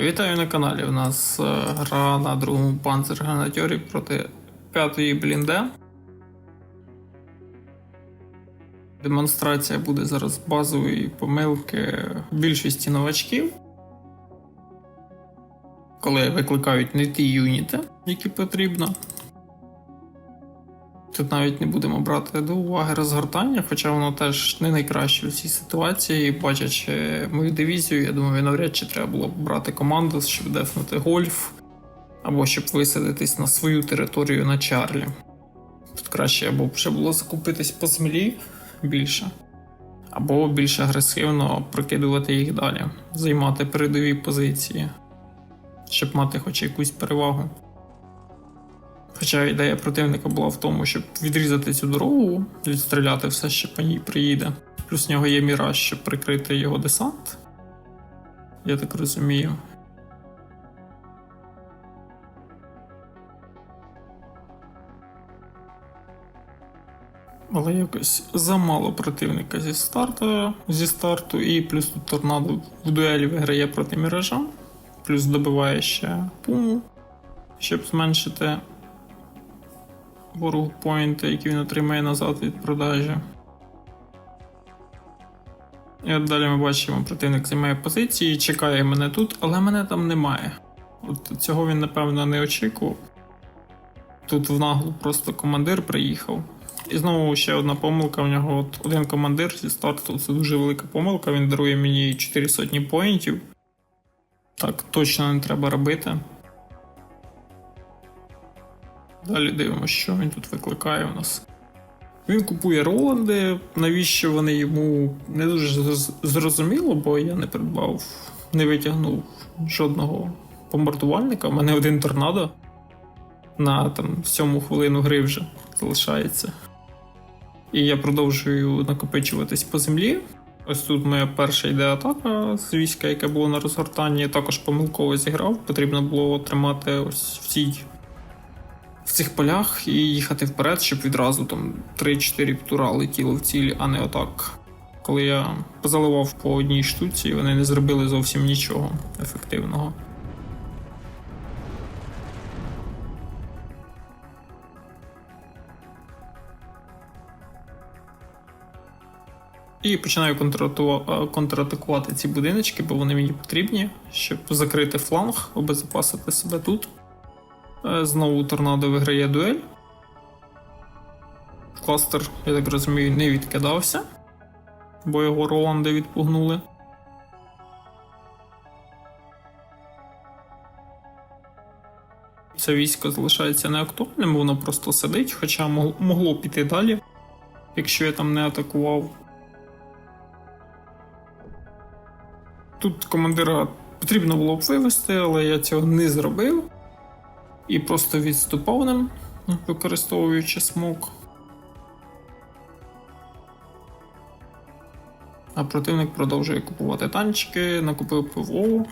Вітаю на каналі. У нас е, гра на другому панцергранатьорі проти п'ятої блінде. Демонстрація буде зараз базової помилки більшості новачків. Коли викликають не ті юніти, які потрібно. Тут навіть не будемо брати до уваги розгортання, хоча воно теж не найкраще в цій ситуації. Бачачи мою дивізію, я думаю, навряд чи треба було б брати команду, щоб дефнути гольф, або щоб висадитись на свою територію на Чарлі. Тут краще або б ще було закупитись по землі більше, або більш агресивно прокидувати їх далі, займати передові позиції, щоб мати хоч якусь перевагу. Хоча ідея противника була в тому, щоб відрізати цю дорогу, відстріляти все, що по ній приїде. Плюс в нього є міраж, щоб прикрити його десант. Я так розумію. Але якось замало противника зі старту, зі старту, і плюс тут торнадо в дуелі виграє проти міража, плюс добиває ще пуму, щоб зменшити ворогу поінти, які він отримає назад від продажі. І от далі ми бачимо, противник займає позиції, чекає мене тут, але мене там немає. От цього він, напевно, не очікував. Тут в наглу просто командир приїхав. І знову ще одна помилка. У нього от один командир зі старту це дуже велика помилка. Він дарує мені 4 сотні поінтів. Так точно не треба робити. Далі дивимося, що він тут викликає у нас. Він купує Роланди. Навіщо вони йому не дуже зрозуміло, бо я не придбав, не витягнув жодного бомбардувальника. У мене один торнадо на там сьому хвилину гри вже залишається. І я продовжую накопичуватись по землі. Ось тут моя перша йде атака з війська, яке було на розгортанні. Також помилково зіграв. Потрібно було тримати ось в цій в цих полях і їхати вперед, щоб відразу там 3-4 птура летіло в ціль, а не отак. Коли я позаливав по одній штуці, вони не зробили зовсім нічого ефективного. І починаю е, контратакувати ці будиночки, бо вони мені потрібні, щоб закрити фланг, обезопасити себе тут. Е, Знову торнадо виграє дуель. Кластер, я так розумію, не відкидався, бо його Роланди відпугнули. Це військо залишається неактуальним, воно просто сидить, хоча мог- могло піти далі, якщо я там не атакував. Тут командира потрібно було б вивести, але я цього не зробив і просто відступав ним, використовуючи смок. А противник продовжує купувати танчики, накупив ПВО.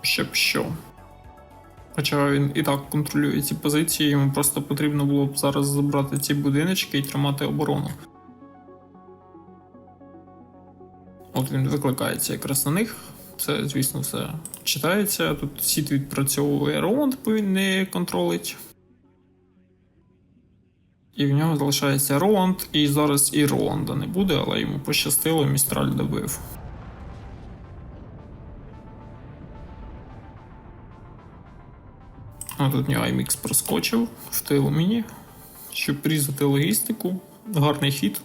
Щоб що. Хоча він і так контролює ці позиції, йому просто потрібно було б зараз забрати ці будиночки і тримати оборону. От він викликається якраз на них. Це, звісно, все читається. Тут сіт відпрацьовує Роланд, бо він не контролить. І в нього залишається Роланд, і зараз і Роланда не буде, але йому пощастило, містраль добив. А тут нього IMX проскочив в тилу мені, щоб різати логістику. Гарний хід.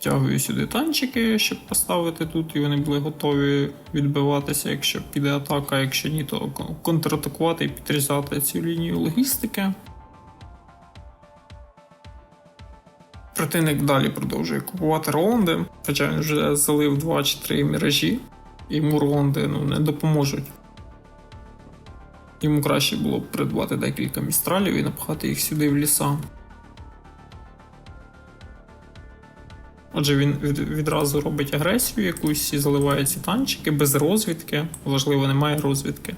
Втягую сюди танчики, щоб поставити тут, і вони були готові відбиватися, якщо піде атака, якщо ні, то контратакувати і підрізати цю лінію логістики. Противник далі продовжує купувати Роланди, хоча він вже залив 2 чи 3 міражі, і йому Роланди ну, не допоможуть. Йому краще було б придбати декілька містралів і напхати їх сюди в ліса. Отже, він від, відразу робить агресію якусь і заливає ці танчики без розвідки. Важливо, немає розвідки.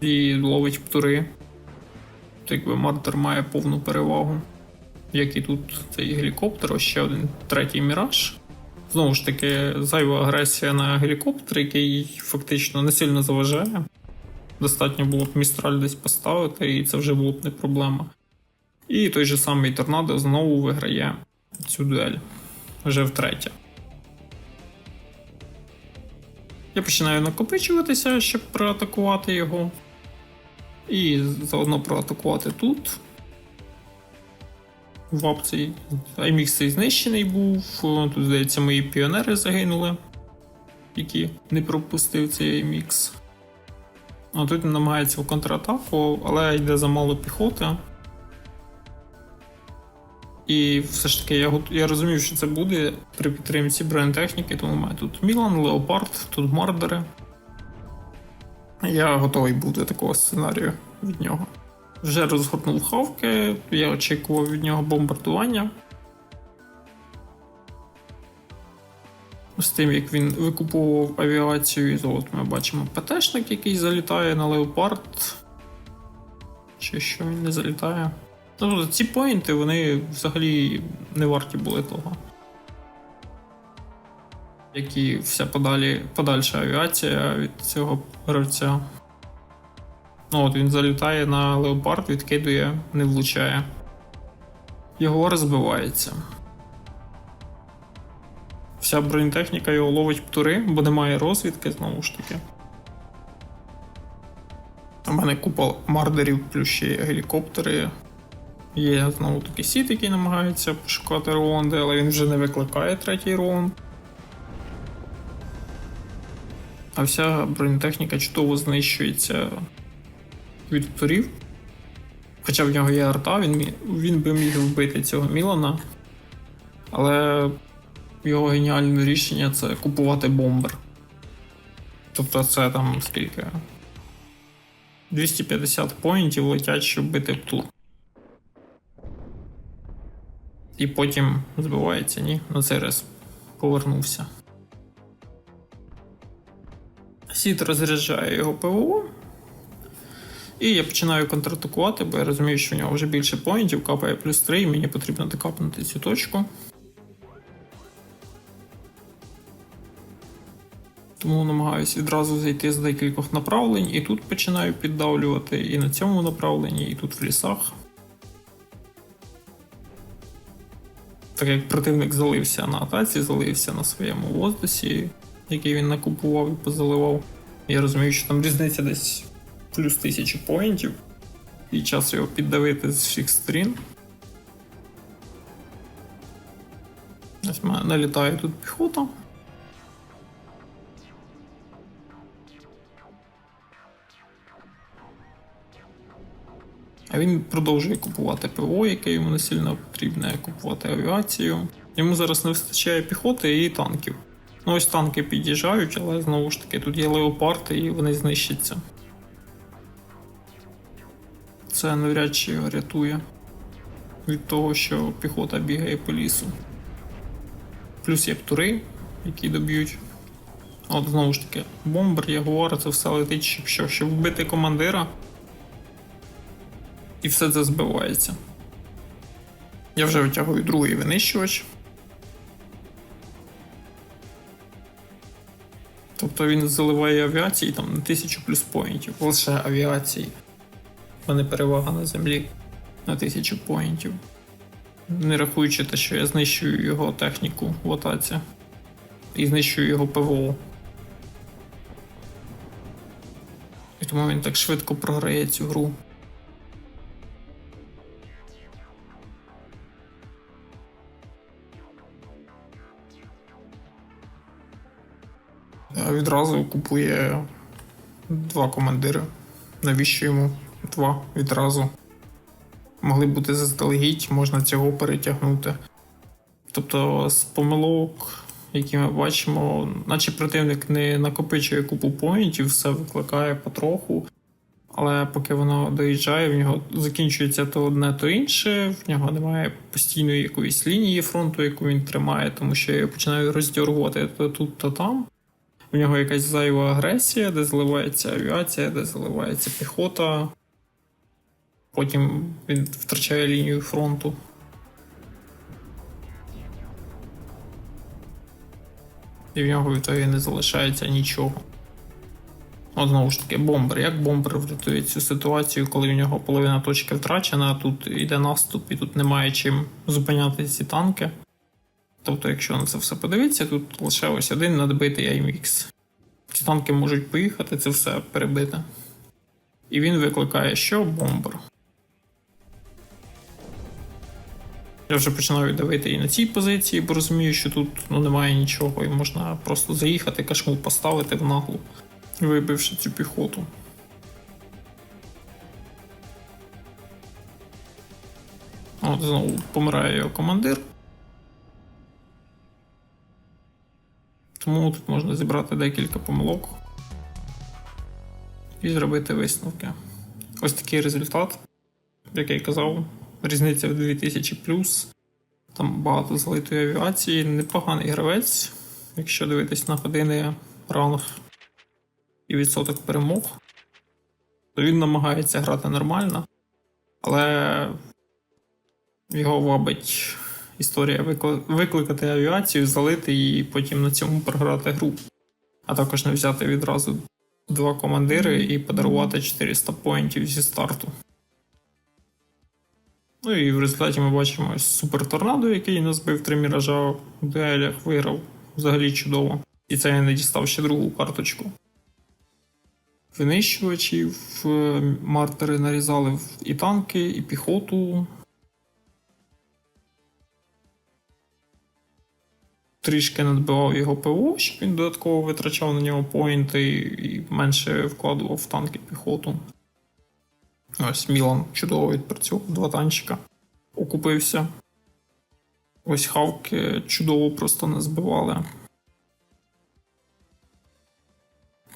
І ловить птури. Якби Мартер має повну перевагу. як і тут цей гелікоптер, ще один третій міраж. Знову ж таки, зайва агресія на гелікоптер, який фактично не сильно заважає. Достатньо було б містраль десь поставити, і це вже було б не проблема. І той же самий торнадо знову виграє цю дуель вже втретє. Я починаю накопичуватися, щоб проатакувати його. І заодно проатакувати тут. Вап цей IMX цей знищений був. Тут, здається, мої піонери загинули, які не пропустив цей IMX. А тут намагається в контратаку, але йде замало піхоти. І все ж таки я, я розумів, що це буде при підтримці бронетехніки, тому маю тут Мілан, Леопард, тут Мордори. Я готовий був до такого сценарію від нього. Вже розгорнув хавки, я очікував від нього бомбардування. З тим, як він викуповував авіацію, і от ми бачимо ПТшник, який залітає на Леопард. Чи що він не залітає? Тобто ці поінти вони взагалі не варті були того. Як і вся подалі, подальша авіація від цього гравця. Ну от він залітає на леопард, відкидує, не влучає. Його розбивається. Вся бронетехніка його ловить птури, бо немає розвідки знову ж таки. У мене купа мардерів, плюс ще гелікоптери. Є знову таки сіт, який намагається пошукати Роланди, але він вже не викликає третій Роланд. А вся бронетехніка чудово знищується від птурів. Хоча в нього є арта, він, він би міг вбити цього Мілана. Але його геніальне рішення це купувати бомбер. Тобто це там скільки? 250 поінтів летять, щоб бити птур. І потім збивається, ні, на цей раз повернувся. Сіт розряджає його ПВО. І я починаю контратакувати, бо я розумію, що в нього вже більше поінтів, капає плюс 3, і мені потрібно докапнути цю точку. Тому намагаюся відразу зайти з декількох направлень, і тут починаю піддавлювати, і на цьому направленні, і тут в лісах. Так як противник залився на атаці, залився на своєму воздусі, який він накупував і позаливав. Я розумію, що там різниця десь плюс тисячі поінтів, і час його піддавити з всіх сторін. Ось мене налітає тут піхота. А він продовжує купувати ПВО, яке йому не сильно потрібне, купувати авіацію. Йому зараз не вистачає піхоти і танків. Ну ось танки під'їжджають, але знову ж таки тут є леопарди і вони знищаться. Це навряд чи рятує від того, що піхота бігає по лісу. Плюс є птури, які доб'ють. От знову ж таки, бомбер, ягуар, це все летить, щоб що, щоб вбити командира. І все це збивається. Я вже витягую другий винищувач. Тобто він заливає авіації там на 1000 плюс поінтів. Лише авіації. У мене перевага на землі на 1000 поінтів. Не рахуючи те, що я знищую його техніку в атаці. І знищую його ПВО. І тому він так швидко програє цю гру. Відразу купує два командири. Навіщо йому два відразу? Могли бути заздалегідь, можна цього перетягнути. Тобто з помилок, які ми бачимо, наче противник не накопичує купу поінтів, все викликає потроху. Але поки воно доїжджає, в нього закінчується то одне, то інше. В нього немає постійної якоїсь лінії фронту, яку він тримає, тому що я починаю роздьоргувати то тут, то там. У нього якась зайва агресія, де зливається авіація, де зливається піхота. Потім він втрачає лінію фронту. І в нього відтоді не залишається нічого. От знову ж таки, бомбер. Як бомбер врятує цю ситуацію, коли в нього половина точки втрачена, а тут йде наступ і тут немає чим зупиняти ці танки. Тобто, якщо на це все подивитися, тут лише ось один надбитий IMX. Ці танки можуть поїхати, це все перебити. І він викликає що? Бомбер. Я вже починаю давити і на цій позиції, бо розумію, що тут ну, немає нічого, і можна просто заїхати, кашму поставити в наглу, вибивши цю піхоту. От знову помирає його командир. Тому тут можна зібрати декілька помилок і зробити висновки. Ось такий результат, як я й казав, різниця в 2000 Там багато злитої авіації, непоганий гравець, якщо дивитись на години ранг і відсоток перемог, то він намагається грати нормально, але його вабить історія викликати авіацію, залити її і потім на цьому програти гру. А також не взяти відразу два командири і подарувати 400 поінтів зі старту. Ну і в результаті ми бачимо супер торнадо, який нас бив три міража в дуелях, виграв взагалі чудово. І це я не дістав ще другу карточку. Винищувачів, е, мартери нарізали і танки, і піхоту. Трішки надбивав його ПО, щоб він додатково витрачав на нього поінти і менше вкладував в танки піхоту. Ось Мілан чудово відпрацював, два танчика. Окупився. Ось хавки чудово просто не збивали.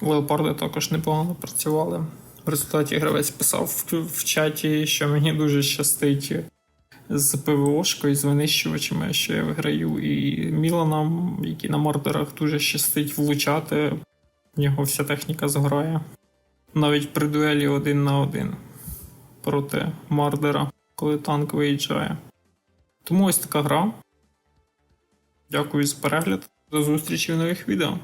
Леопарди також непогано працювали. В результаті гравець писав в чаті, що мені дуже щастить з ПВОшкою, з винищувачами, що я виграю. І Міланам, які на мордерах дуже щастить влучати. В нього вся техніка зграє. Навіть при дуелі один на один проти Мардера, коли танк виїжджає. Тому ось така гра. Дякую за перегляд. До зустрічі в нових відео.